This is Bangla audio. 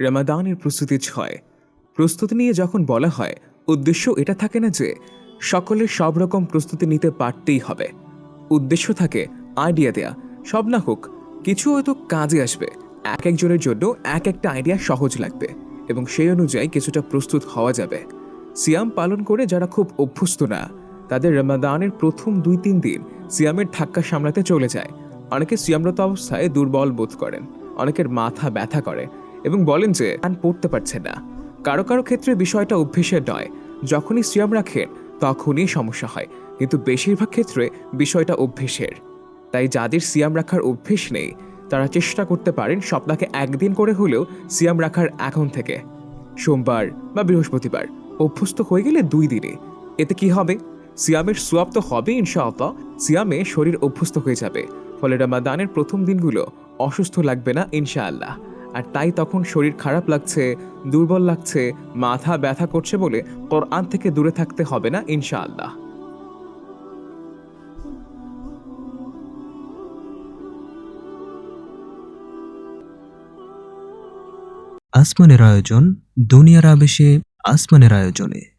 রামাদানের প্রস্তুতি ছয়। প্রস্তুতি নিয়ে যখন বলা হয়, উদ্দেশ্য এটা থাকে না যে, সকলের সব রকম প্রস্তুতি নিতে পারতেই হবে। উদ্দেশ্য থাকে আইডিয়া দেয়া। সব না হোক, কিছু হয়তো কাজে আসবে। এক একজনের জন্য এক একটা আইডিয়া সহজ লাগবে এবং সেই অনুযায়ী কিছুটা প্রস্তুত হওয়া যাবে। সিয়াম পালন করে যারা খুব অভ্যস্ত না, তাদের রমাদানের প্রথম দুই তিন দিন সিয়ামের ধাক্কা সামলাতে চলে যায়। অনেকে সিয়ামরত অবস্থায় দুর্বল বোধ করেন, অনেকের মাথা ব্যথা করে। এবং বলেন যে আন পড়তে পারছে না। কারও কারও ক্ষেত্রে বিষয়টা অভ্যেসের নয়। যখনই সিয়াম রাখেন, তখনই সমস্যা হয়। কিন্তু বেশিরভাগ ক্ষেত্রে বিষয়টা অভ্যেসের। তাই যাদের সিয়াম রাখার অভ্যেস নেই, তারা চেষ্টা করতে পারেন সপ্তাহে একদিন করে হলেও সিয়াম রাখার এখন থেকে। সোমবার বা বৃহস্পতিবার, অভ্যস্ত হয়ে গেলে দুই দিনে। এতে কি হবে? সিয়ামের সোয়াব তো হবে ইনশাআল্লাহ। সিয়ামে শরীর অভ্যস্ত হয়ে যাবে। ফলে রামাদানের প্রথম দিনগুলো অসুস্থ লাগবে না ইনশাআল্লাহ। আর তাই তখন শরীর খারাপ লাগছে, দুর্বল লাগছে, মাথা ব্যথা করছে বলে কোরআন থেকে দূরে থাকতে হবে না, ইনশাআল্লাহ। আসমানের আয়োজন, দুনিয়ার আবেশে আসমানের আয়োজনে।